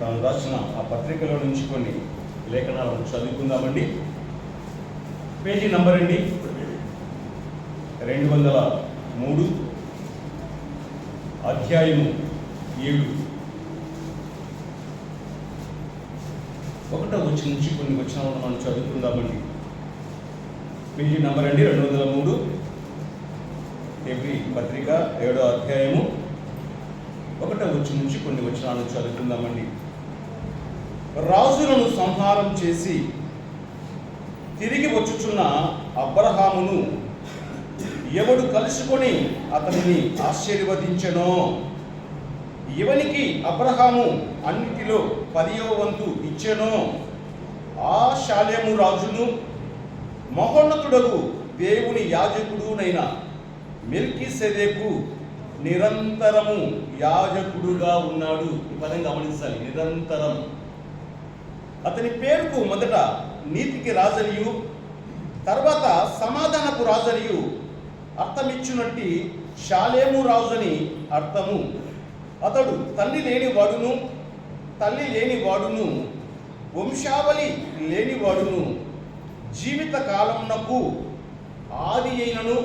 తాను రాసిన ఆ పత్రికలో నుంచి కొన్ని లేఖనాలను చదువుకుందామండి. పేజీ నంబర్ అండి. రెండు వందల మూడు అధ్యాయము ఏడు. ఒకటో వచ్చి నుంచి కొన్ని వచ్చిన మనం చదువుకుందామండి. పేజీ నంబర్ అండి రెండు వందల మూడు. ఎవ్రీ పత్రిక ఏడో అధ్యాయము. ఒకటో వచ్చి నుంచి కొన్ని వచనాలను చదువుకుందామండి. రాజులను సంహారం చేసి తిరిగి వచ్చుచున్న అబ్రహామును ఎవడు కలుసుకొని అతనిని ఆశీర్వదించెనో? ఇవనికి అబ్రహాము అన్నిటిలో పదియో వంతు ఇచ్చెనో? ఆ శాల్యము రాజును మహోన్నతుడకు దేవుని యాజకుడునైన మిల్కీ సెదేకు నిరంతరము యాజకుడుగా ఉన్నాడు. ఈ పదం గమనించాలి. నిరంతరం. అతని పేరుకు మొదట నీతికి రాజనియు తర్వాత సమాధానపు రాజనియు అర్థమిచ్చునట్టి శాలేము రాజుని అర్థము. అతడు తల్లి లేని వాడును తల్లి లేని వాడును వంశావళి లేని వాడును జీవిత కాలమునకు ఆది అయినను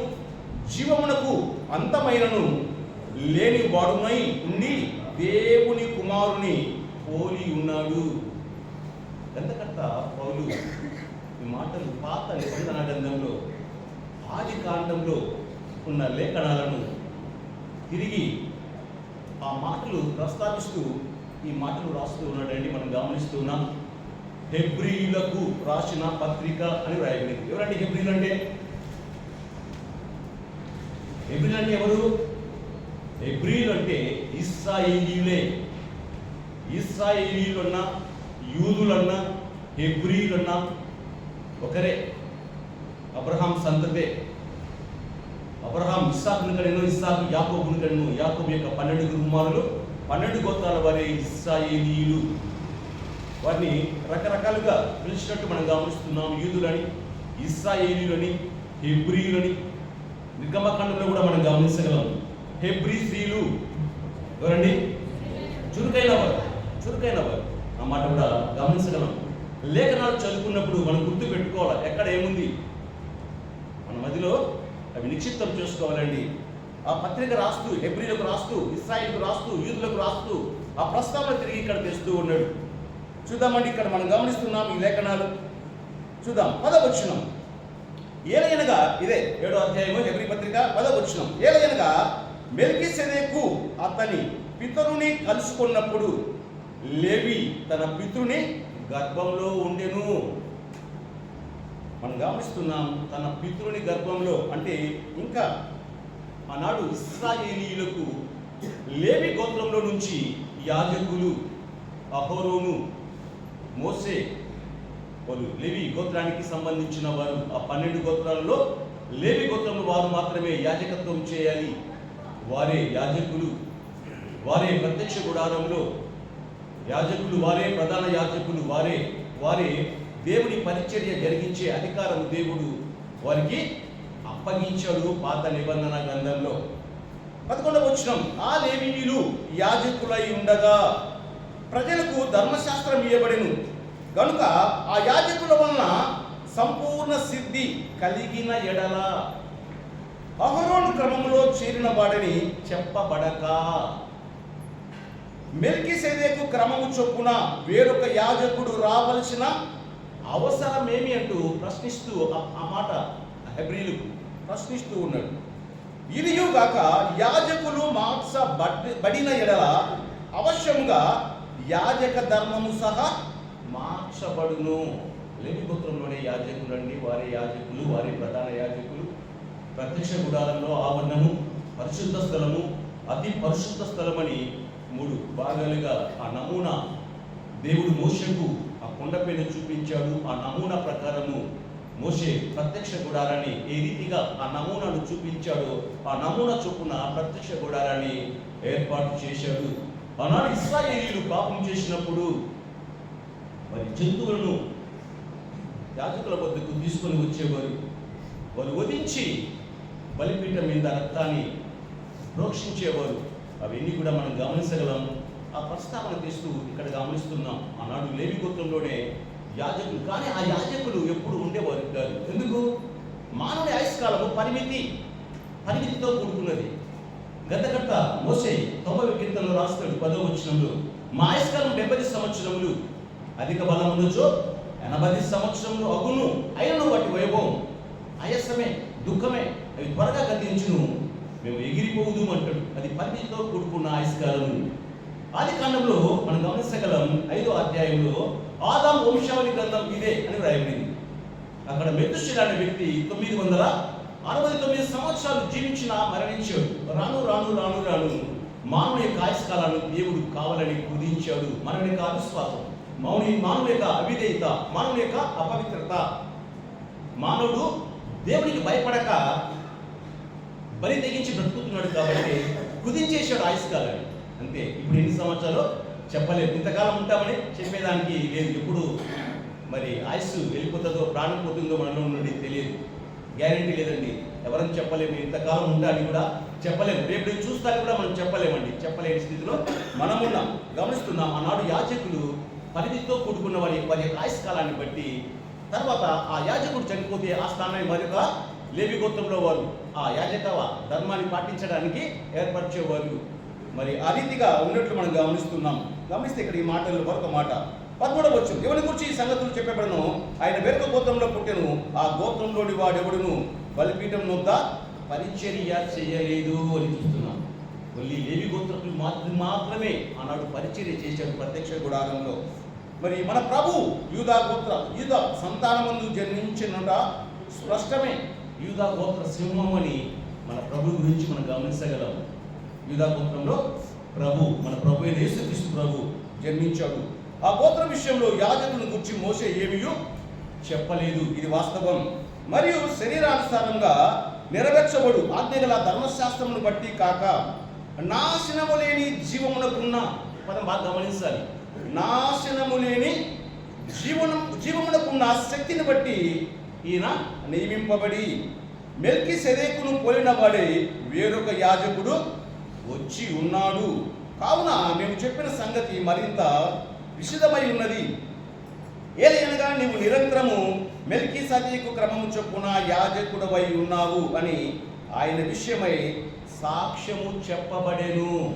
జీవమునకు అంతమైనను లేని వాడునై ఉండి దేవుని కుమారుని పోలి ఉన్నాడు. గ్రంథకర్త పౌలు ఈ మాటలు పాత నిబంధన గ్రంథంలో ఆది కాండంలో ఉన్న లేఖనాలను తిరిగి ఆ మాటలు ప్రస్తావిస్తూ ఈ మాటలు రాస్తూ ఉన్నాడండి. మనం గమనిస్తూ ఉన్నాం. రాసిన పత్రిక అని రాయబడింది ఎవరండి హెబ్రిలు అంటే? హెబ్రియులు అంటే ఎవరు? హెబ్రియులు అంటే ఇస్రాయేలీయులే అన్న యూదులన్నా హెబ్రియులన్నా ఒకరే. అబ్రహాం సంతతే. అబ్రహాం ఇస్సాకుని కడెను ఇస్సాకు యాకోబుని కడెను యాకోబు యొక్క పన్నెండు కుమారులు పన్నెండు గోత్రాల వారి ఇస్రాయేలీయులు. వారిని రకరకాలుగా పిలిచినట్టు మనం గమనిస్తున్నాం యూదులని ఇస్రాయేలీయులని హెబ్రియులని. నిర్గమకాండంలో కూడా మనం గమనించగలం. హెబ్రి స్త్రీలు ఎవరండి? చురుకైన వారు చురుకైన వారు. అన్నమాట కూడా గమనించగలం. లేఖనాలు చదువుకున్నప్పుడు మనం గుర్తు పెట్టుకోవాలి? ఎక్కడ ఏముంది? మన మదిలో అవి నిక్షిప్తం చేసుకోవాలండి. ఆ పత్రిక రాస్తూ హెబ్రిలకు రాస్తూ ఇస్రాయిల్కు రాస్తూ యూదులకు రాస్తూ ఆ ప్రస్తావన తిరిగి ఇక్కడ తెస్తూ ఉన్నాడు. చూద్దామండి ఇక్కడ మనం గమనిస్తున్నాం ఈ లేఖనాలు. చూద్దాం పదవచ్చునం ఏలయనగా ఇదే ఏడో అధ్యాయము హెబ్రి పత్రిక పదవచ్చునం ఏలయనగా మెల్కి సెదేకు అతని పితరుని కలుసుకున్నప్పుడు లేవి తన పితృని గర్భంలో ఉండెను. మనం గమనిస్తున్నాం తన పితృని గర్భంలో అంటే ఇంకా ఆనాడు ఇస్రాయేలీలకు లేవి గోత్రంలో నుంచి యాజకులు అహోరోను మోసే వారు లేవి గోత్రానికి సంబంధించిన వారు. ఆ పన్నెండు గోత్రాలలో లేవి గోత్రంలో వారు మాత్రమే యాజకత్వం చేయాలి. వారే యాజకులు. వారే ప్రత్యక్ష గుడారంలో యాజకులు వారే ప్రధాన యాజకులు వారే వారే దేవుని పరిచర్య జరిగించే అధికారం దేవుడు వారికి అప్పగించాడు పాత నిబంధన గ్రంథంలో. పదకొండవ వచ్చిన ఆ లేవీయులు యాజకులై ఉండగా ప్రజలకు ధర్మశాస్త్రం ఇవ్వబడిను కనుక ఆ యాజకుల వలన సంపూర్ణ సిద్ధి కలిగిన ఎడల. అహరోను క్రమంలో చేరిన వాడని చెప్పబడక. మెల్కి సేదేకు క్రమము చొప్పున వేరొక యాజకుడు రావలసిన అవసరమేమి అంటూ ప్రశ్నిస్తూ ఆ- ఆ మాట హెబ్రిలకు ప్రశ్నిస్తూ ఉన్నాడు. ఇదియుగాక యాజకులు మాంస బడ్- బడిన ఎడల అవశ్యముగా యాజక ధర్మము సహా మార్చబడును. లేవి యాజకులండి. యాజకులు అండి వారి యాజకులు వారి ప్రధాన యాజకులు. ప్రత్యక్ష గుడారంలో ఆవరణము పరిశుద్ధ స్థలము అతి పరిశుద్ధ స్థలమని మూడు భాగాలుగా. ఆ నమూనా దేవుడు మోసకు ఆ కొండపైన చూపించాడు. ఆ నమూనా ప్రకారము మోసే ప్రత్యక్ష గుడారాన్ని ఏ రీతిగా ఆ నమూనాను చూపించాడో ఆ నమూనా చొప్పున ఆ ప్రత్యక్ష గుడారాన్ని ఏర్పాటు చేశాడు. ఆనాడు ఇస్రాయేలీలు పాపం చేసినప్పుడు మరి జంతువులను యాజకుల వద్దకు తీసుకొని వచ్చేవారు. వారు వధించి బలిపీఠం మీద రక్తాన్ని ప్రోక్షించేవారు. అవన్నీ కూడా మనం గమనించగలం. ఆ ప్రస్తావన తెస్తూ ఇక్కడ గమనిస్తున్నాం. ఆనాడు లేవి గోత్రంలోనే యాజకులు కానీ ఆ యాజకులు ఎప్పుడు ఉండేవారు కాదు ఎందుకు? మానవుడి ఆయుష్కాలము పరిమితి పరిమితితో కూడుకున్నది. గతకర్త మోసే తొంభై కీర్తనలో రాస్తాడు పదో వచనంలో. మా ఆయుష్కాలం డెబ్బై సంవత్సరములు. అధిక బలం ఉండొచ్చు ఎనభై సంవత్సరములు అగును. అయినను వాటి వైభవం ఆయాసమే దుఃఖమే అవి త్వరగా గతించును. మేము ఎగిరిపోదు అంటాడు. అది పరిమితితో కూడుకున్న ఆయుష్కాలము ఆది కాండంలో మనం గమనించగలం ఐదో అధ్యాయంలో ఆదాం వంశావళి గ్రంథం ఇదే అని వ్రాయబడింది. అక్కడ మెతుషిల అనే వ్యక్తి తొమ్మిది వందల అరవై తొమ్మిది సంవత్సరాలు జీవించిన మరణించాడు. రాను రాను రాను రాను. మానవుని యొక్క ఆయుష్కాలను దేవుడు కావాలని కుదించాడు మానవుని యొక్క అవిశ్వాసం మౌని మానవుని యొక్క అవిధేయత మానవుని యొక్క అపవిత్రత. మానవుడు దేవునికి భయపడక బలి తెగించి బ్రతుకుతున్నాడు కాబట్టి కుదించేశాడు ఆయుష్కాలాన్ని అంతే. ఇప్పుడు ఎన్ని సంవత్సరాలు చెప్పలేదు. ఇంతకాలం ఉంటామని చెప్పేదానికి లేదు. ఎప్పుడు మరి ఆయుస్సు వెళ్ళిపోతుందో ప్రాణం పోతుందో మనలో నుండి తెలియదు. గ్యారంటీ లేదండి. ఎవరని చెప్పలేము. ఇంతకాలం ఉండాలి కూడా చెప్పలేము. రేపు నేను చూస్తాను కూడా మనం చెప్పలేమండి. చెప్పలేని స్థితిలో మనం ఉన్నాం. గమనిస్తున్నాం. ఆనాడు యాచకులు పరిధితో కూడుకున్న వారి వారి యొక్క ఆయుష్కాలాన్ని బట్టి తర్వాత ఆ యాజకుడు చనిపోతే ఆ స్థానాన్ని మరొక లేవి గోత్రంలో వారు ఆ యాజకవ ధర్మాన్ని పాటించడానికి ఏర్పరిచేవారు. మరి ఆ రీతిగా ఉన్నట్లు మనం గమనిస్తున్నాం. గమనిస్తే ఇక్కడ ఈ మాటల్లో మరొక మాట. పదమూడవ వచ్చు ఎవరి గురించి ఈ సంగతులు చెప్పబడను. ఆయన వేరొక గోత్రంలో పుట్టెను. ఆ గోత్రంలోని వాడెవడును? బలిపీఠం నొద్ద పరిచర్య చేయలేదు అని చూస్తున్నాం. మళ్ళీ లేవి గోత్రకులు మాత్రం మాత్రమే ఆనాడు పరిచర్య చేశాడు ప్రత్యక్ష గుడారంలో. మరి మన ప్రభు యూదా గోత్ర యూదా సంతానమందు జన్మించినట స్పష్టమే. యూదా గోత్ర సింహం అని మన ప్రభు గురించి మనం గమనించగలం. యూదా గోత్రంలో ప్రభు మన ప్రభు అయిన యేసుక్రీస్తు ప్రభు జన్మించాడు. ఆ గోత్ర విషయంలో యాజకులను గురించి మోసే ఏమియో చెప్పలేదు. ఇది వాస్తవం. మరియు శరీరానుసారంగా నెరవేర్చబడు ఆజ్ఞగల ధర్మశాస్త్రమును బట్టి కాక నాశనము లేని జీవమునకున్న పదం బాగా గమనించాలి. నాశనము లేని జీవనం జీవమునకున్న శక్తిని బట్టి ఈయన నియమింపబడి మెల్కి సెరేకును పోలిన వాడే వేరొక యాజకుడు వచ్చి ఉన్నాడు. కావున మేము చెప్పిన సంగతి మరింత విషదమై ఉన్నది. ఏలైనగా నీవు నిరంతరము మెల్కి సదీకు క్రమము చొప్పున యాజకుడవై ఉన్నావు అని ఆయన విషయమై సాక్ష్యము చెప్పబడేను.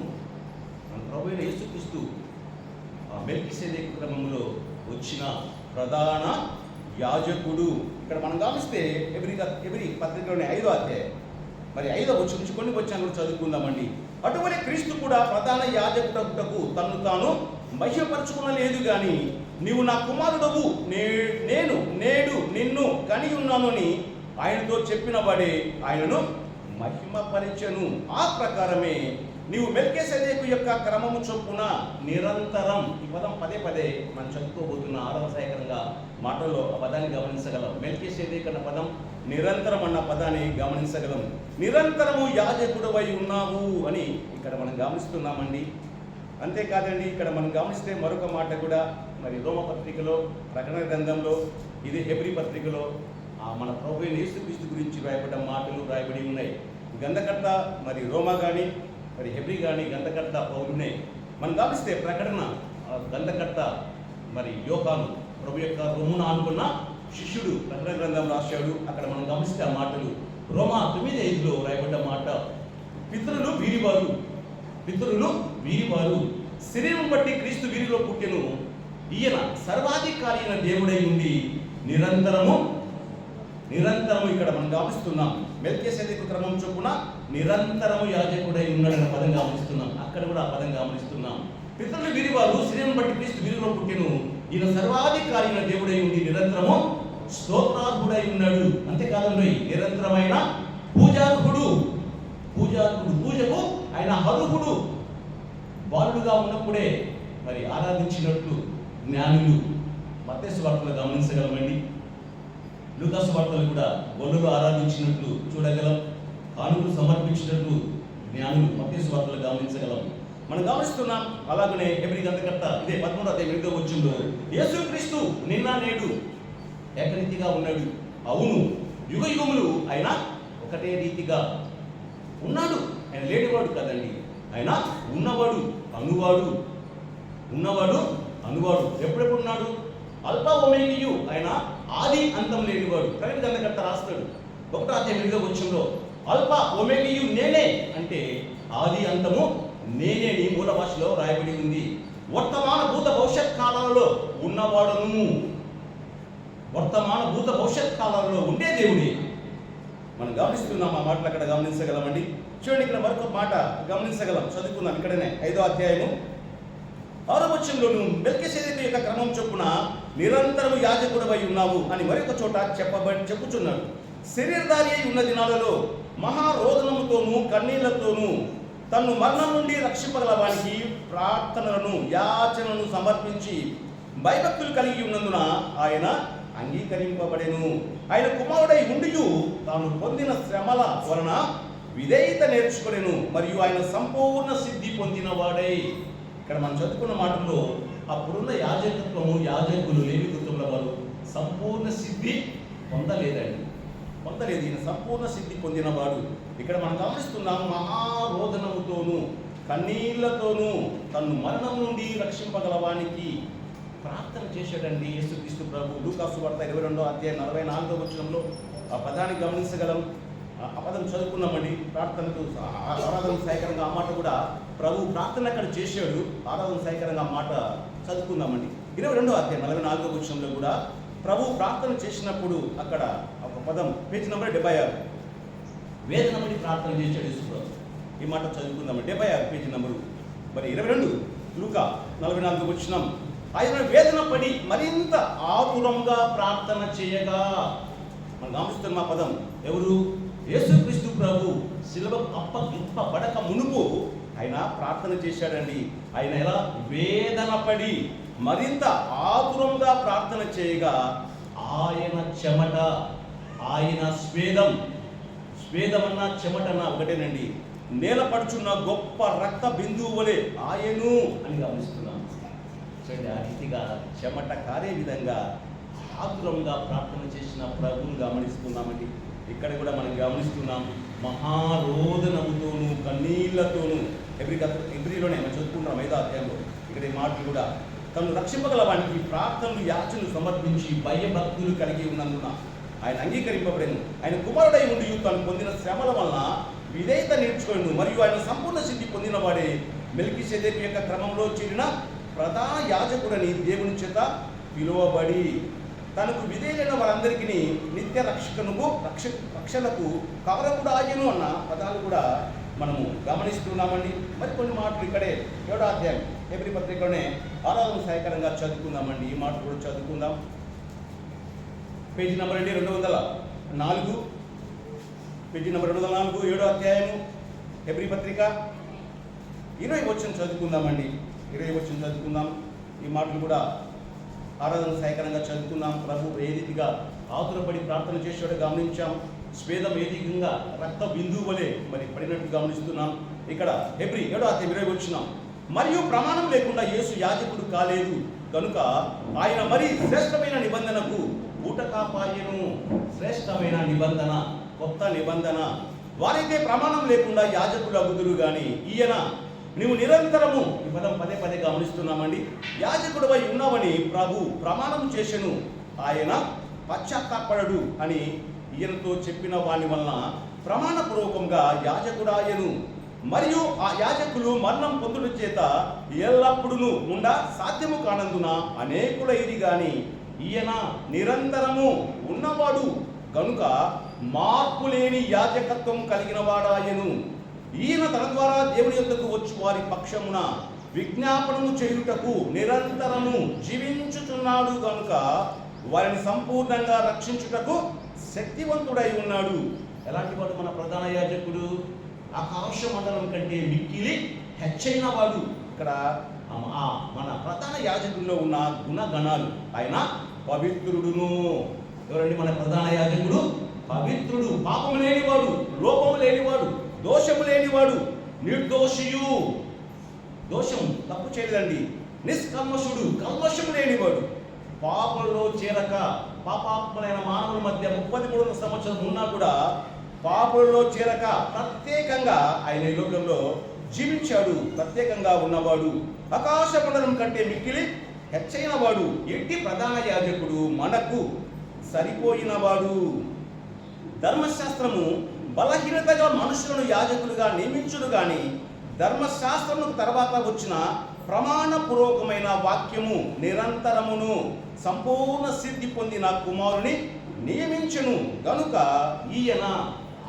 మన ప్రభు యేసుక్రీస్తు ఆ మెల్కి క్రమంలో వచ్చిన ప్రధాన యాజకుడు. ఇక్కడ మనం గమనిస్తే ఎవరి ఎవరి పత్రికలోని ఐదో అధ్యాయం. మరి ఐదో వచ్చి నుంచి కొన్ని వచ్చాను కూడా చదువుకుందామండి. అటువంటి క్రీస్తు కూడా ప్రధాన యాజకుడకు తను తాను మహ్యపరచుకున్న లేదు కానీ నీవు నా కుమారుడవు నే నేను నేడు నిన్ను కని ఉన్నాను అని ఆయనతో చెప్పిన వాడే ఆయనను మహిమపరిచను. ఆ ప్రకారమే నీవు మెల్కేసేదేకు యొక్క క్రమము చొప్పున నిరంతరం ఈ పదం పదే పదే మనం చదువుకోబోతున్న ఆరవ సేకరంగా మాటల్లో ఆ పదాన్ని గమనించగలం. మెల్కేసేదేక్ అన్న పదం నిరంతరం అన్న పదాన్ని గమనించగలం. నిరంతరము యాజకుడవై ఉన్నావు అని ఇక్కడ మనం గమనిస్తున్నామండి. అంతేకాదండి ఇక్కడ మనం గమనిస్తే మరొక మాట కూడా మరి రోమ పత్రికలో ప్రకటన గ్రంథంలో ఇది హెబ్రి పత్రికలో మన ప్రభు అయిన యేసుక్రీస్తు గురించి రాయబడ్డ మాటలు రాయబడి ఉన్నాయి. గంధకర్త మరి రోమా కానీ మరి హెబ్రి కానీ గంధకర్త పౌరునే మనం గమనిస్తే ప్రకటన ఆ గంధకర్త మరి యోగాను ప్రభు యొక్క రొమ్మున అనుకున్న శిష్యుడు ప్రకటన గ్రంథం రాశాడు. అక్కడ మనం గమనిస్తే ఆ మాటలు. రోమా తొమ్మిది ఐదులో రాయబడ్డ మాట పితరులు వీరివారు పితరులు వీరివారు శరీరం బట్టి క్రీస్తు వీరిలో పుట్టెను. ఈయన సర్వాధికారి అయిన దేవుడై ఉండి నిరంతరము నిరంతరము ఇక్కడ మనం గమనిస్తున్నాం. మెల్కేసేదికు క్రమం చొప్పున నిరంతరము యాజకుడై ఉన్నాడన్న పదం గమనిస్తున్నాం. అక్కడ కూడా ఆ పదం గమనిస్తున్నాం. పితరులు విరివారు శరీరం బట్టి క్రీస్తు వీరిలో పుట్టెను. ఈయన సర్వాధికారి దేవుడై ఉండి నిరంతరము స్తోత్రార్హుడై ఉన్నాడు. అంతేకాదండి నిరంతరమైన పూజార్హుడు. పూజార్హుడు పూజకు ఆయన హరుహుడు బాలుడుగా ఉన్నప్పుడే మరి ఆరాధించినట్లు జ్ఞానులు మత్స్సు వార్తలు గమనించగలమండి. లూకాసు వార్తలు కూడా గొల్లులు ఆరాధించినట్లు చూడగలం కానుకలు సమర్పించినట్లు జ్ఞానులు మత్స్సు వార్తలు గమనించగలం. మనం గమనిస్తున్నాం అలాగనే ఎబ్రి గంతకర్త ఇదే పదమూడవ అధ్యాయం ఎనిమిదో వచ్చిందో యేసుక్రీస్తు నిన్న నేడు ఏకరీతిగా ఉన్నాడు. అవును యుగ యుగములు ఆయన ఒకటే రీతిగా ఉన్నాడు. ఆయన లేనివాడు కదండి. ఆయన ఉన్నవాడు అనువాడు ఉన్నవాడు అనువాడు ఎప్పుడెప్పుడు ఉన్నాడు? అల్పా ఒమేగియు ఆయన ఆది అంతం లేనివాడు. ప్రకటన గ్రంథకర్త రాస్తాడు. ఒకటో అధ్యాయం ఎనిమిదో వచ్చంలో అల్ప ఒమేగియు నేనే అంటే ఆది అంతము నేనే నీ మూల భాషలో రాయబడి ఉంది. వర్తమాన భూత భవిష్యత్ కాలాలలో ఉన్నవాడును వర్తమాన భూత భవిష్యత్ కాలాలలో ఉండే దేవుడే. మనం గమనిస్తున్నాం ఆ మాటలు అక్కడ గమనించగలమండి. చూడండి ఇక్కడ మరొక మాట గమనించగలం. చదువుకున్నాం ఇక్కడనే ఐదో అధ్యాయము. ఆరో వచ్చంలోను మెల్కిసెదెకు యొక్క క్రమం చొప్పున నిరంతరము యాజకుడవై ఉన్నావు అని మరొక చోట చెప్పబడి చెప్పుచున్నాడు. శరీరధారి అయి ఉన్న దినాలలో మహారోదనముతోనూ కన్నీళ్ళతోనూ తను మరణం నుండి రక్షింపగల వానికి ప్రార్థనలను యాచనను సమర్పించి భయభక్తులు కలిగి ఉన్నందున ఆయన అంగీకరింపబడెను. ఆయన కుమారుడై ఉండియు తాను పొందిన శ్రమల వలన విధేయత నేర్చుకునేను. మరియు ఆయన సంపూర్ణ సిద్ధి పొందిన వాడై ఇక్కడ మనం చదువుకున్న మాటల్లో అప్పుడున్న యాజకత్వము యాజకులు లేవి కుటుంబ వారు సంపూర్ణ సిద్ధి పొందలేదండి. పొందలేదు. ఈయన సంపూర్ణ సిద్ధి పొందినవాడు ఇక్కడ మనం గమనిస్తున్నాం మహారోదనముతోనూ కన్నీళ్ళతోనూ తను మరణం నుండి రక్షింపగలవానికి ప్రార్థన చేశాడండి యేసుక్రీస్తు ప్రభు. లూకాసు వార్త ఇరవై రెండో అధ్యాయం నలభై నాలుగో వచనంలో ఆ పదాన్ని గమనించగలం. ఆ పదం చదువుకున్నామండి. ప్రార్థనకు ఆ- ఆరాధన సహాయకరంగా ఆ మాట కూడా ప్రభు ప్రార్థన అక్కడ చేశాడు. ఆరాధన సహాయకరంగా ఆ మాట చదువుకుందామండి. ఇరవై రెండో అధ్యాయం నలభై నాలుగో వచనంలో కూడా ప్రభు ప్రార్థన చేసినప్పుడు అక్కడ ఒక పదం పేజ్ నెంబర్ డెబ్బై ఆరు. వేదనమని ప్రార్థన చేశాడు యేసుప్రభు ఈ మాట చదువుకుందాం డెబ్బై ఆరు పేజీ నంబరు. మరి ఇరవై రెండు లూక నలభై నాలుగు వచ్చినాం ఆయన వేదన పడి మరింత ఆతురంగా ప్రార్థన చేయగా మనం గమనిస్తున్న పదం. ఎవరు? యేసుక్రీస్తు ప్రభు. శిలవ అప్పగింపబడక మునుపు ఆయన ప్రార్థన చేశాడండి. ఆయన ఎలా వేదన పడి మరింత ఆతురంగా ప్రార్థన చేయగా ఆయన చెమట ఆయన స్వేదం స్వేదమన్నా చెమటన్నా ఒకటేనండి. నేలపడుచున్న గొప్ప రక్త బిందువు వలె ఆయను అని గమనిస్తున్నాం. చూడండి ఆ రీతిగా చెమట కారే విధంగా ఆతురంగా ప్రార్థన చేసిన ప్రభువును గమనిస్తున్నామండి. ఇక్కడ కూడా మనం గమనిస్తున్నాం మహారోదనముతోనూ కన్నీళ్ళతోనూ ఎబ్రి ఎబ్రిలోనే మనం చదువుకుంటున్నాం ఐదో అధ్యాయంలో ఇక్కడ ఈ మాటలు కూడా తను రక్షింపగల వానికి ప్రార్థనలు యాచనలు సమర్పించి భయభక్తులు కలిగి ఉన్నందున ఆయన అంగీకరింపబడేను. ఆయన కుమారుడై ఉండి తను పొందిన శ్రమల వలన విధేయత నేర్చుకోను మరియు ఆయన సంపూర్ణ సిద్ధి పొందిన వాడే మెల్కి యొక్క క్రమంలో చేరిన ప్రధాన యాజకుడని దేవుని చేత పిలువబడి తనకు విధేయులైన వారందరికీ నిత్య రక్షకనుకు రక్ష రక్షణకు కవరకుడు ఆయను అన్న పదాలు కూడా మనము గమనిస్తున్నామండి. మరి కొన్ని మాటలు ఇక్కడే ఏడో అధ్యాయం ఎబ్రి పత్రికలోనే ఆరాధన సహాయకరంగా చదువుకుందామండి. ఈ మాట కూడా చదువుకుందాం. పేజీ నెంబర్ అండి రెండు వందల నాలుగు. పేజీ నెంబర్ రెండు వందల నాలుగు ఏడో అధ్యాయము ఎబ్రి పత్రిక. ఇరవై వచ్చిన చదువుకుందామండి. ఇరవై వచ్చిన చదువుకుందాం. ఈ మాటలు కూడా ఆరాధన సహాయకరంగా చదువుకున్నాం ప్రభు ఏ రీతిగా ఆతురపడి ప్రార్థన చేసేవాడు గమనించాం. స్వేదం ఏదీకంగా రక్త బిందువు వలె మరి పడినట్టు గమనిస్తున్నాం. ఇక్కడ ఎబ్రి ఏడో అతి ఇరవై వచ్చినాం. మరియు ప్రమాణం లేకుండా యేసు యాజకుడు కాలేదు. కనుక ఆయన మరి శ్రేష్టమైన నిబంధనకు ఊటకాపాయను. శ్రేష్టమైన నిబంధన కొత్త నిబంధన. వారైతే ప్రమాణం లేకుండా యాజకుడు అగుదురు గాని ఈయన నువ్వు నిరంతరము ఈ పదం పదే పదే గమనిస్తున్నామండి. యాజకుడవై ఉన్నావని ప్రభు ప్రమాణం చేసెను ఆయన పశ్చాత్తాపడడు అని ఈయనతో చెప్పిన వాని వలన ప్రమాణపూర్వకంగా యాజకుడాయను. మరియు ఆ యాజకులు మరణం పొందుట చేత ఎల్లప్పుడూ ఉండ సాధ్యము కానందున అనేకులైది గాని ఈయన నిరంతరము ఉన్నవాడు. కనుక మార్పు లేని యాజకత్వం కలిగిన వాడాయను ఈయన తన ద్వారా దేవుని యొక్కకు వచ్చి వారి పక్షమున విజ్ఞాపనము చేయుటకు నిరంతరము జీవించుచున్నాడు కనుక వారిని సంపూర్ణంగా రక్షించుటకు శక్తివంతుడై ఉన్నాడు. ఎలాంటి వాడు మన ప్రధాన యాజకుడు? ఆకాశ మండలం కంటే మిక్కిలి హెచ్చైన వాడు. ఇక్కడ మన ప్రధాన యాజకుల్లో ఉన్న గుణగణాలు. ఆయన పవిత్రుడును. ఎవరండి మన ప్రధాన యాజకుడు? పవిత్రుడు. పాపము లేనివాడు లోపము లేనివాడు దోషము లేనివాడు నిర్దోషియు. దోషం తప్పు చేయలేదండి. నిష్కల్మషుడు కల్మషం లేనివాడు. పాపంలో చేరక పాపాత్ములైన మానవుల మధ్య ముప్పై మూడు సంవత్సరం ఉన్నా కూడా పాపంలో చేరక ప్రత్యేకంగా ఆయన ఈ లోకంలో జీవించాడు. ప్రత్యేకంగా ఉన్నవాడు. ఆకాశ మండలం కంటే మిక్కిలి హెచ్చైన వాడు. ఎట్టి ప్రధాన యాజకుడు మనకు సరిపోయినవాడు. ధర్మశాస్త్రము బలహీనతగా మనుషులను యాజకులుగా నియమించుడు కానీ ధర్మశాస్త్రము తర్వాత వచ్చిన ప్రమాణపూర్వకమైన వాక్యము నిరంతరమును సంపూర్ణ సిద్ధి పొందిన కుమారుని నియమించును. గనుక ఈయన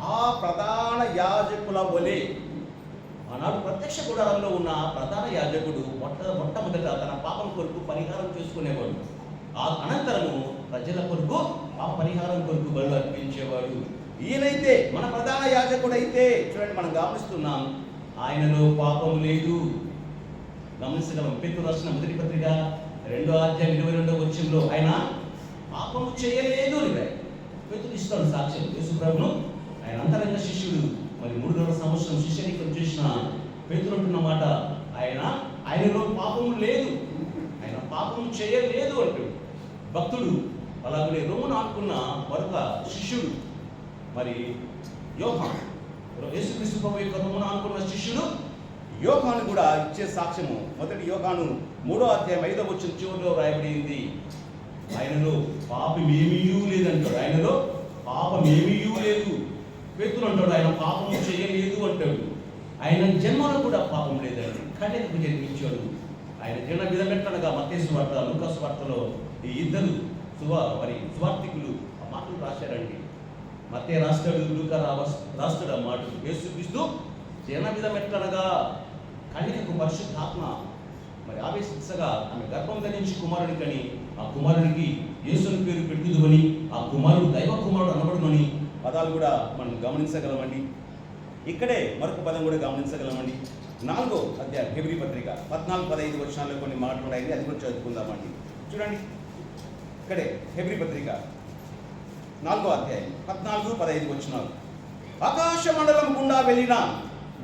ఆ ప్రధాన యాజకుల వలె ఆనాడు ప్రత్యక్ష గుడారంలో ఉన్న ప్రధాన యాజకుడు మొట్ట మొట్టమొదట తన పాపం కొరకు పరిహారం చేసుకునేవాడు. ఆ అనంతరము ప్రజల కొరకు ఆ పరిహారం కొరకు బలు అర్పించేవాడు. ఈయనైతే మన ప్రధాన యాజకుడైతే చూడండి మనం గమనిస్తున్నాం ఆయనలో పాపం లేదు. గమనించగలం. పెత్తు రాసిన మొదటి పత్రిక రెండో అధ్యాయం ఇరవై రెండో వచ్చంలో ఆయన పాపము చేయలేదు అని పెతులు ఇస్తాడు సాక్ష్యం. యేసుప్రభును ఆయన అంతరంగ శిష్యుడు. మరి మూడున్నర సంవత్సరం శిష్యనికం చేసిన పేతులు అంటున్న మాట ఆయన ఆయనలో పాపము లేదు. ఆయన పాపము చేయలేదు అంటాడు. భక్తుడు అలాగే రోమును ఆడుకున్న మరొక శిష్యుడు మరి యోహ యేసుక్రీస్తు ప్రభు యొక్క రోమును ఆడుకున్న శిష్యుడు యోగాను కూడా ఇచ్చే సాక్ష్యము. మొదటి యోగాను మూడో అధ్యాయం ఐదో వచ్చిన చివరిలో రాయబడింది ఆయనలో పాపం లేదంటాడు ఆయనలో పాపం లేదు. పేతులు అంటాడు ఆయన పాపం చేయలేదు అంటాడు. ఆయన జన్మలో కూడా పాపం లేదండి. కన్యకకు జన్మించాడు? ఆయన జన విధమెట్టనగా మత్తేసు వార్త లూకాసు వార్తలో ఈ ఇద్దరు సువా మరి సువార్థికులు ఆ మాటలు రాశారండి. మత్తే రాస్తాడు లూకా రావస్- రాస్తాడు ఆ మాటలు. యేసుక్రీస్తు జన విధమెట్టనగా కన్యకకు పరిశుద్ధాత్మ మరి ఆవేశించగా ఆమె గర్భం ధరించి కుమారుడి కని ఆ కుమారునికి యేసుని పేరు పెట్టుదువని ఆ కుమారుడు దైవ కుమారుడు అనబడుమని పదాలు కూడా మనం గమనించగలమండి. ఇక్కడే మరొక పదం కూడా గమనించగలమండి. నాలుగో అధ్యాయం హెబ్రి పత్రిక పద్నాలుగు పదహైదు వచనాల్లో కొన్ని మాట్లాడాయి అది కూడా చదువుకుందామండి. చూడండి. ఇక్కడే హెబ్రి పత్రిక నాలుగో అధ్యాయం పద్నాలుగు పదహైదు వచనాలు. ఆకాశ మండలం గుండా వెళ్ళిన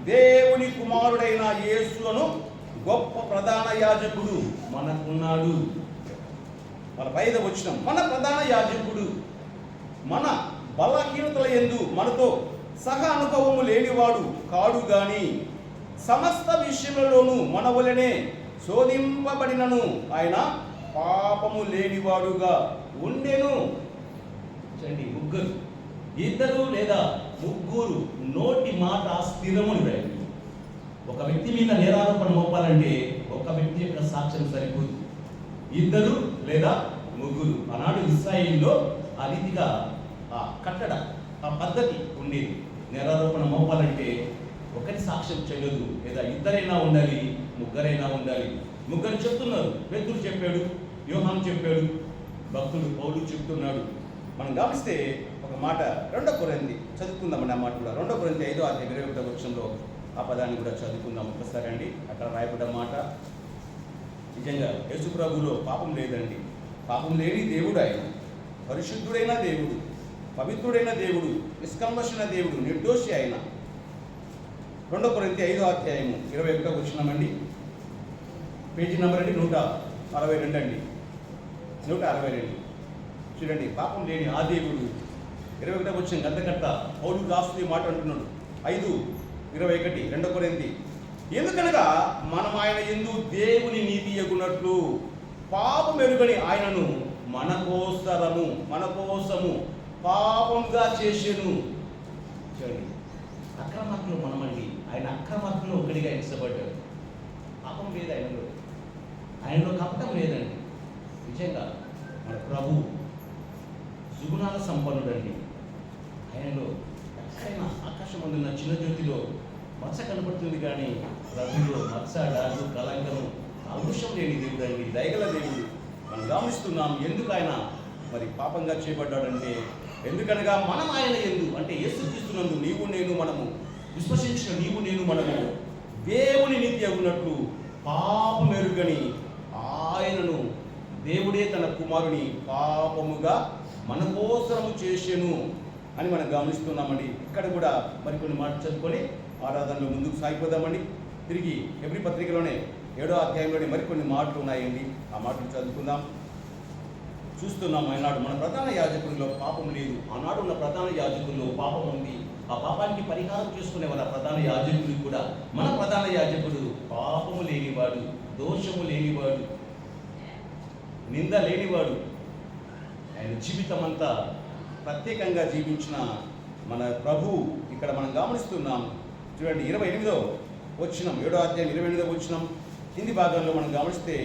దేవుని కుమారుడైన యేసును గొప్ప ప్రధాన యాజకుడు మనకున్నాడు. మన పైద వచ్చిన. మన ప్రధాన యాజకుడు మన బలహీనతల ఎందు మనతో సహ అనుభవము లేనివాడు కాడు గాని. సమస్త విషయములలోనూ మన వలనే శోధింపబడినను. ఆయన పాపము లేనివాడుగా ఉండెను. చండి ముగ్గురు ఇద్దరు లేదా ముగ్గురు నోటి మాట స్థిరముని వ్రాయండి ఒక వ్యక్తి మీద నేరారోపణ మోపాలంటే ఒక వ్యక్తి యొక్క సాక్ష్యం సరిపోదు. ఇద్దరు లేదా ముగ్గురు. ఆనాడు ఇస్రాయిల్లో ఆ రీతిగా ఆ కట్టడ ఆ పద్ధతి ఉండేది. నేరారోపణ మోపాలంటే ఒకరి సాక్ష్యం చెల్లదు. లేదా ఇద్దరైనా ఉండాలి ముగ్గురైనా ఉండాలి. ముగ్గురు చెప్తున్నారు. పెద్దలు చెప్పాడు వ్యూహం చెప్పాడు భక్తుడు పౌరుడు చెప్తున్నాడు. మనం గమనిస్తే ఒక మాట రెండో కొరింది చదువుకుందామండి ఆ మాట కూడా. రెండో కొరింది ఐదో అధ్యాయం ఇరవై ఒకటో వృక్షంలో ఆ పదాన్ని కూడా చదువుకుందాం ఒకసారి అండి అక్కడ రాయబడ్డ మాట నిజంగా యేసుప్రభులో పాపం లేదండి. పాపం లేని దేవుడు ఆయన. పరిశుద్ధుడైన దేవుడు పవిత్రుడైన దేవుడు నిష్కల్మషణ దేవుడు నిర్దోషి ఆయన. రెండో కొరింతి ఐదో అధ్యాయము ఇరవై ఒకటో వచ్చినామండి పేజీ నెంబర్ అండి నూట అరవై రెండు అండి. నూట అరవై రెండు. చూడండి పాపం లేని ఆ దేవుడు ఇరవై ఒకటో వచ్చిన గంటకట్ట పౌలు రాస్తూ మాట అంటున్నాడు. ఐదు ఇరవై ఒకటి రెండో కొరింది. ఎందుకనగా మనం ఆయన ఎందు దేవుని నీతి ఎగునట్లు పాపం ఎరుగని ఆయనను మన కోసరము మన కోసము పాపంగా చేసేను. చూడండి అక్రమార్కులు మనమండి ఆయన అక్రమార్కులు ఒకటిగా ఎంచబడ్డాడు. పాపం లేదు ఆయనలో. ఆయనలో కపటం లేదండి. నిజంగా మన ప్రభు సుగుణాల సంపన్నుడండి. మచ్చ కనపడుతుంది కానీ ప్రభులో మచ్చ డాగు కలంకం అంశం లేని దేవుడు అండి దయగల దేవుడు మనం గమనిస్తున్నాం. ఎందుకు ఆయన మరి పాపంగా చేయబడ్డాడంటే ఎందుకనగా మనం ఆయన ఎందు అంటే యేసుక్రీస్తునందు నీవు నేను మనము విశ్వసించిన నీవు నేను మనము దేవుని నీతి అగునట్లు పాపం ఎరుగని ఆయనను దేవుడే తన కుమారుని పాపముగా మన కోసము చేసెను అని మనం గమనిస్తున్నామండి. ఇక్కడ కూడా మరికొన్ని మాటలు చదువుకొని ఆరాధనలో ముందుకు సాగిపోదామండి. తిరిగి ఎవ్రి పత్రికలోనే ఏడో అధ్యాయంలోనే మరికొన్ని మాటలు ఉన్నాయండి. ఆ మాటలు చదువుకుందాం. చూస్తున్నాం ఆనాడు మన ప్రధాన యాజకుడిలో పాపం లేదు. ఆనాడు ఉన్న ప్రధాన యాజకుల్లో పాపం ఉంది. ఆ పాపానికి పరిహారం చేసుకునే వాళ్ళ ప్రధాన యాజకుడు కూడా మన ప్రధాన యాజకుడు. పాపము లేనివాడు దోషము లేనివాడు నింద లేనివాడు. ఆయన జీవితం అంతా ప్రత్యేకంగా జీవించిన మన ప్రభు. ఇక్కడ మనం గమనిస్తున్నాం. చూడండి ఇరవై ఎనిమిదో వచ్చినం ఏడో అధ్యాయం ఇరవై ఎనిమిదో వచ్చినాం కింది భాగంలో మనం గమనిస్తే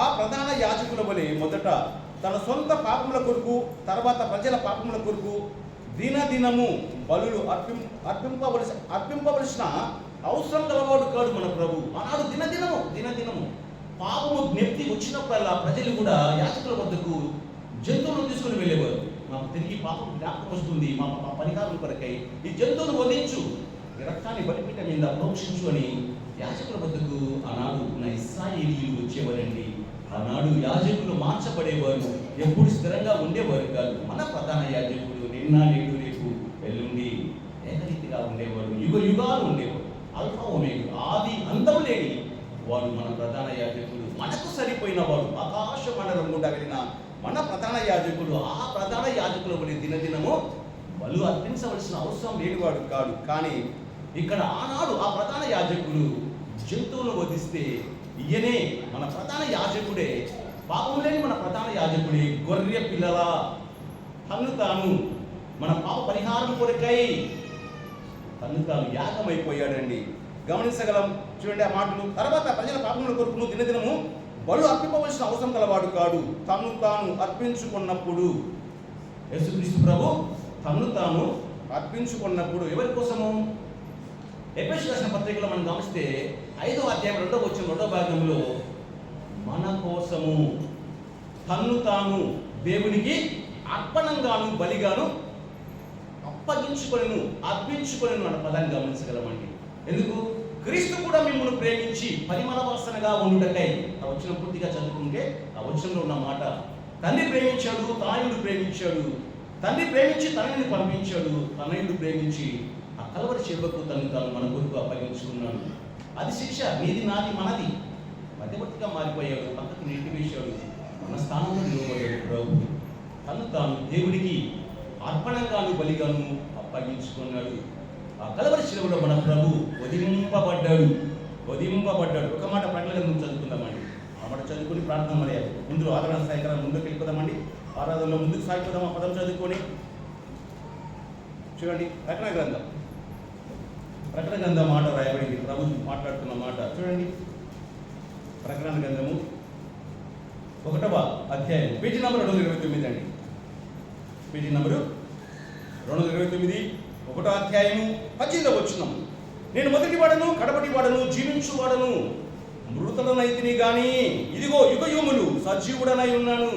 ఆ ప్రధాన యాజకుల వలె మొదట తన సొంత పాపముల కొరకు తర్వాత ప్రజల పాపముల కొరకు దినదినము బలులు అర్పిం అర్పింపవలసి అర్పింపవలసిన అవసరం గలవాడు కాడు మన ప్రభు. ఆనాడు దినదినము దినదినము పాపము జ్ఞప్తి వచ్చినప్పుడల్లా ప్రజలు కూడా యాచకుల వద్దకు జంతువులను తీసుకుని వెళ్ళేవారు. మాకు తిరిగి పాపం జ్ఞాపకం వస్తుంది మా పరిహారం కొరకై. ఈ జంతువును వదిలించు రక్తాన్ని బలిపీఠ మీద ప్రోక్షించుకొని యాజకుల వద్దకు ఆనాడు ఉన్న ఇస్రాయేలీలు వచ్చేవారండి. ఆనాడు యాజకులు మార్చబడేవారు ఎప్పుడు స్థిరంగా ఉండేవారు కాదు. మన ప్రధాన యాజకుడు నిన్న నేడు రేపు ఎల్లుండి ఏకరీతిగా ఉండేవారు యుగ యుగాలు ఉండేవారు. అల్ఫా ఒమేగు ఆది అంతం లేని వాడు మన ప్రధాన యాజకుడు. మనకు సరిపోయిన వాడు ఆకాశ మండలం గుండా వెళ్ళిన మన ప్రధాన యాజకుడు. ఆ ప్రధాన యాజకుల వలె దినదినము బలు అర్పించవలసిన అవసరం లేనివాడు కాడు. కానీ ఇక్కడ ఆనాడు ఆ ప్రధాన యాజకుడు జంతువులను వధిస్తే ఈయనే మన ప్రధాన యాజకుడే. పాపం లేని మన ప్రధాన యాజకుడే. గొర్రె పిల్లల తను తాను మన పాప పరిహారం కొరకై తను తాను యాగమైపోయాడండి. గమనించగలం. చూడండి ఆ మాటలు. తర్వాత ప్రజల పాపముల కొరకును దినదినము బలు అర్పింపవలసిన అవసరం గలవాడు కాడు. తను తాను అర్పించుకున్నప్పుడు యేసుక్రీస్తు ప్రభు తను తాను అర్పించుకున్నప్పుడు ఎవరి కోసము? ఎపిఎస్ రాసిన పత్రికలో మనం గమనిస్తే ఐదో అధ్యాయం రెండో వచ్చిన రెండో భాగంలో మన కోసము తన్ను తాను దేవునికి అర్పణంగాను బలిగాను అప్పగించుకొనను అర్పించుకొనను అన్న పదాన్ని గమనించగలమండి. ఎందుకు? క్రీస్తు కూడా మిమ్మల్ని ప్రేమించి పరిమళ వాసనగా ఉండుటకై ఆ వచ్చిన పూర్తిగా చదువుకుంటే ఆ వచనంలో ఉన్న మాట తండ్రి ప్రేమించాడు తనయుడు ప్రేమించాడు తండ్రి ప్రేమించి తనయుడు పంపించాడు తనయుడు ప్రేమించి ఆ కలవరి చేపకు తను తాను మన కొరకు అప్పగించుకున్నాడు. అది శిక్ష మీది నాది మనది. మధ్యవర్తిగా మారిపోయాడు పక్కకు నెట్టివేశాడు మన స్థానంలో నిలబడ్డాడు ప్రభు. తను తాను దేవుడికి అర్పణంగాను బలిగాను అప్పగించుకున్నాడు. ఆ కలవరి శిలువలో మన ప్రభు వదిలింపబడ్డాడు వదిలింపబడ్డాడు ఒక మాట పట్ల ముందు చదువుకుందామండి. ఆ మాట చదువుకుని ప్రార్థన మరి ముందు ఆదరణ సాయంకాలం ముందుకు వెళ్ళిపోదామండి. ఆరాధనలో ముందుకు సాగిపోదాం ఆ పదం చదువుకొని. చూడండి ప్రకటన గ్రంథం. ప్రకటన గ్రంథం మాట రాయబడింది. ప్రభు మాట్లాడుతున్న మాట. చూడండి. ప్రకటన గ్రంథము ఒకటవ అధ్యాయం. పేజీ నెంబర్ రెండు వందల ఇరవై తొమ్మిది అండి. పేజీ నెంబరు రెండు వందల ఇరవై తొమ్మిది ఒకటో అధ్యాయము పద్దెనిమిదవ వచ్చినాం నేను మొదటి వాడను కడపటి వాడను జీవించు వాడను. మృతులనైతిని కానీ ఇదిగో యుగ యుగములు సజీవుడనై ఉన్నాను.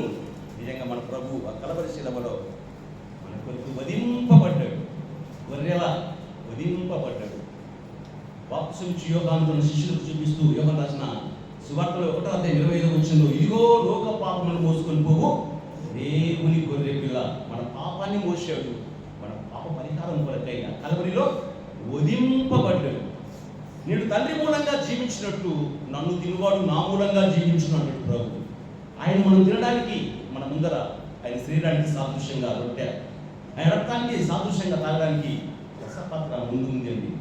నిజంగా మన ప్రభు ఆ కలవరి శిలవలో మన కొరకు వధింపబడ్డాడు గొర్రెల వధింపబడ్డాడు వాపసుంచి యోగాను శిష్యులకు చూపిస్తూ యోగం రాసిన సువార్తలో ఒకటో అధ్యాయం ఇరవై ఐదు వచ్చిందో ఇదిగో లోక పాపములు మోసుకొని పోవు దేవుని గొర్రె పిల్ల మన పాపాన్ని మోసాడు మన పాప పరిహారం కొరకైనా కలవరిలో వధింపబడ్డాడు. నేను తండ్రి మూలంగా జీవించినట్టు నన్ను తినువాడు నా మూలంగా జీవించినట్టు ప్రభు. ఆయన మనం తినడానికి మన ముందర ఆయన శరీరానికి సాదృశ్యంగా రొట్టె ఆయన రక్తానికి సాదృశ్యంగా తాగడానికి రసపాత్ర ముందు ఉంది అండి.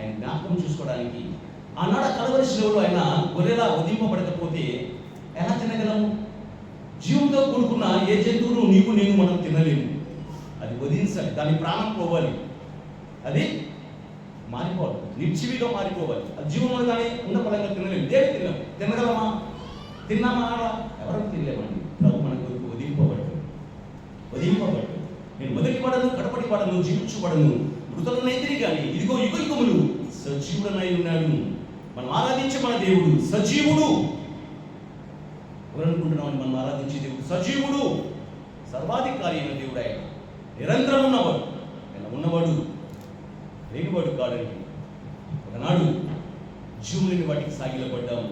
ఆయన జ్ఞాపకం చూసుకోవడానికి ఆనాడు కలవరి శిలువలో ఆయన గొర్రెలా వధింపబడకపోతే ఎలా తినగలము జీవంతో కూడుకున్న ఏ జంతువును నీకు నేను మనం తినలేము. అది వదిలించాలి దాని ప్రాణం పోవాలి. అది మారిపోవాలి నిర్జీవిగా మారిపోవాలి. అది జీవంలో కానీ ఉన్న పరంగా తినలేము. దేని తినలేము? తినగలమా? తిన్నామా? ఎవరు తినలేమండి. ప్రభు మన కొరకు వధింపబడ్డాడు. వధింపబడ్డాడు. నేను మొదటి పడను కడపటి పడను జీవించబడను. మృతులనైతే కానీ ఇదిగో యుగ యుగములు సజీవుడనై ఉన్నాడు. మనం ఆరాధించే మన దేవుడు సజీవుడు. ఎవరనుకుంటున్నామని మనం ఆరాధించే దేవుడు సజీవుడు? సర్వాధికారి అయిన దేవుడు ఆయన. నిరంతరం ఉన్నవాడు. ఆయన ఉన్నవాడు. లేనివాడు కాడండి. ఒకనాడు జీవులైన లేని వాటికి సాగిలపడ్డాము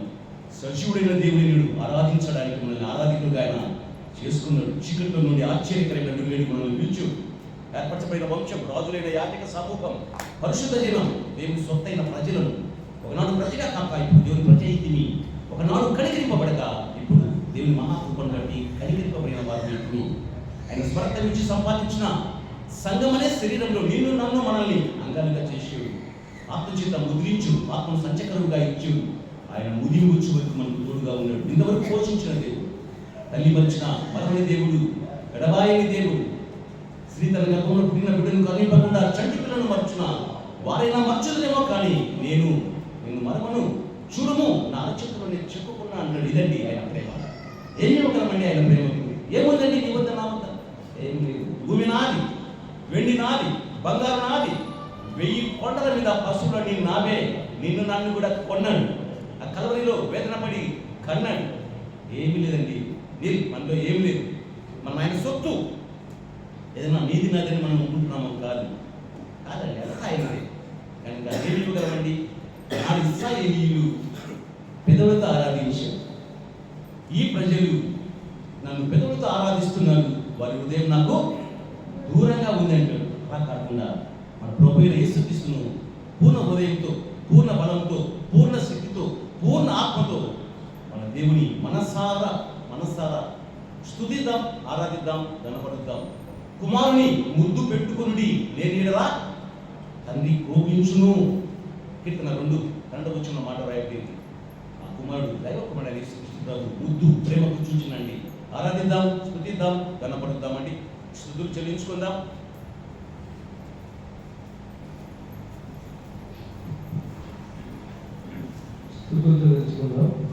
సజీవుడైన దేవుని నేడు ఆరాధించడానికి మనల్ని ఆరాధికులుగా ఆయన చేసుకున్నాడు. చీకట్లో నుండి ఆశ్చర్యకరమైన మనల్ని పిలుచు ఏర్పరచబడిన వంశం రాజులైన యాజక సమూహం పరిశుద్ధ జనం దేవుని సొత్తైన ప్రజలను. ఒకనాడు ప్రజగా కాక ఇప్పుడు దేవుని ప్రజ ఒకనాడు కనికరింపబడక ఇప్పుడు దేవుని మహాకృపను బట్టి కనికరింపబడిన వారు ఇప్పుడు. ఆయన స్వర్గం నుంచి సంపాదించిన సంఘం అనే శరీరంలో నిన్ను నన్ను మనల్ని అంగాలుగా చేసేవాడు ఆత్మచేత ముద్రించు ఆత్మ సంచకరువుగా ఇచ్చు ఆయన ముదింపుచ్చు వరకు మనకు తోడుగా ఉన్నాడు. ఇంతవరకు పోషించిన దేవుడు. తల్లి మరిచిన మరణి దేవుడు ఎడబాయని దేవుడు. స్త్రీ తన గర్భంలో పుట్టిన బిడ్డను కనిపకుండా చంటి పిల్లను మర్చిన వారైనా మర్చలేమో కానీ నేను నేను మరమను చూడము నా అరచేతులు నేను చెప్పుకున్నా అన్నాడు. ఇదండి ఆయన ప్రేమ. ఏం చెప్పగలమండి ఆయన ప్రేమ ఏముందండి నీ వద్ద నా వద్ద? ఏం లేదు. భూమి నాది వెండి నాది బంగారు నాది. వెయ్యి కొండల మీద పశువులని నావే. నిన్ను నన్ను కూడా కొన్నాడు. ఆ కలవరిలో వేదన పడి కన్నాడు. ఏమీ లేదండి. లేదు మనలో ఏం లేదు. మనం ఆయన సొత్తు. ఏదైనా నీతి నదిని మనం అనుకుంటున్నాము కాదు. కాదండి అది ఆయనది కనుక దేవుడు కదండి నాడు ఇస్రాయేలీయులు పెదవులతో ఆరాధించారు. ఈ ప్రజలు నన్ను పెదవులతో ఆరాధిస్తున్నారు. వారి హృదయం నాకు దూరంగా ఉంది అంటాడు అలా కాకుండా మన ప్రభు అయిన యేసుక్రీస్తును పూర్ణ హృదయంతో పూర్ణ బలంతో పూర్ణ శక్తితో పూర్ణ ఆత్మతో మన దేవుని మనసారా మనసారా స్థుతిద్దాం ఆరాధిద్దాం గణపడుద్దాం కుమారుని ముద్దు పెట్టుకుని లేనిడరా తండ్రి కోపించును. కీర్తన రెండు రెండు వచ్చిన మాట రాయబడింది. ఆ కుమారుడు దైవ కుమారుడు యేసుక్రీస్తు ముద్దు ప్రేమ చూచినండి. ఆరాధిద్దాం స్తుతిద్దాం కనపడుద్దామండి స్థుతులు చెల్లించుకుందాం. స్థుతులు చెల్లించుకుందాం.